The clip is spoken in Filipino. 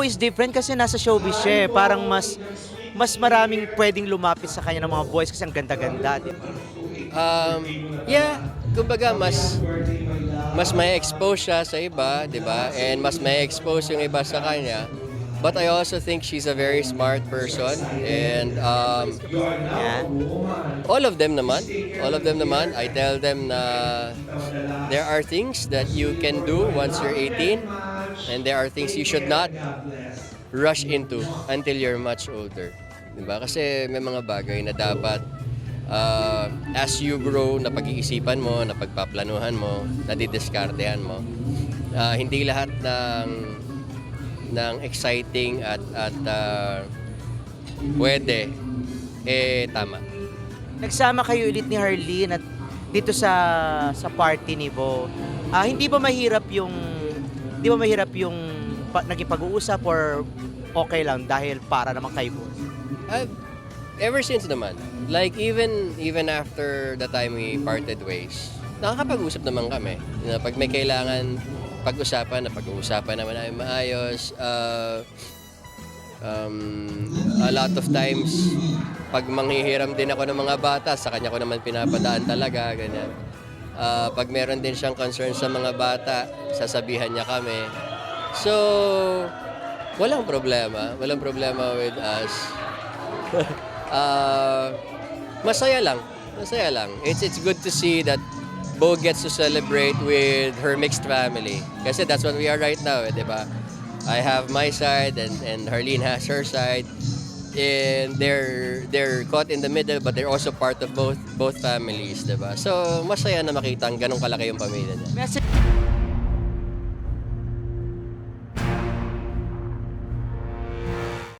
Bo is different kasi nasa showbiz siya eh. Parang mas mas maraming pwedeng lumapit sa kanya ng mga boys kasi ang ganda-ganda. di ba? Um, yeah, kumbaga mas mas may expose siya sa iba, 'di ba? And mas may expose yung iba sa kanya. But I also think she's a very smart person and um, Yan. all of them naman, all of them naman, I tell them na there are things that you can do once you're 18 and there are things you should not rush into until you're much older. Diba? Kasi may mga bagay na dapat uh, as you grow, na pag-iisipan mo, na pagpaplanuhan mo, na didiskartehan mo. Uh, hindi lahat ng ng exciting at at uh, pwede eh tama. Nagsama kayo ulit ni Harleen at dito sa sa party ni Bo. Ah, hindi ba mahirap yung hindi ba mahirap yung pa, naging pag-uusap or okay lang dahil para naman kay Bo? Uh, ever since naman. Like even even after the time we parted ways, nakakapag-usap naman kami. Na pag may kailangan pag-usapan, na pag-uusapan naman namin maayos. Uh, um, a lot of times, pag manghihiram din ako ng mga bata, sa kanya ko naman pinapadaan talaga, ganyan. Uh, pag meron din siyang concern sa mga bata, sasabihan niya kami. So, walang problema. Walang problema with us. uh, masaya lang. Masaya lang. It's it's good to see that Bo gets to celebrate with her mixed family. Kasi that's what we are right now, eh, di ba? I have my side and and Harleen has her side. And they're they're caught in the middle but they're also part of both both families, di ba? So, masaya na makita ang ganong kalaki yung pamilya niya. Message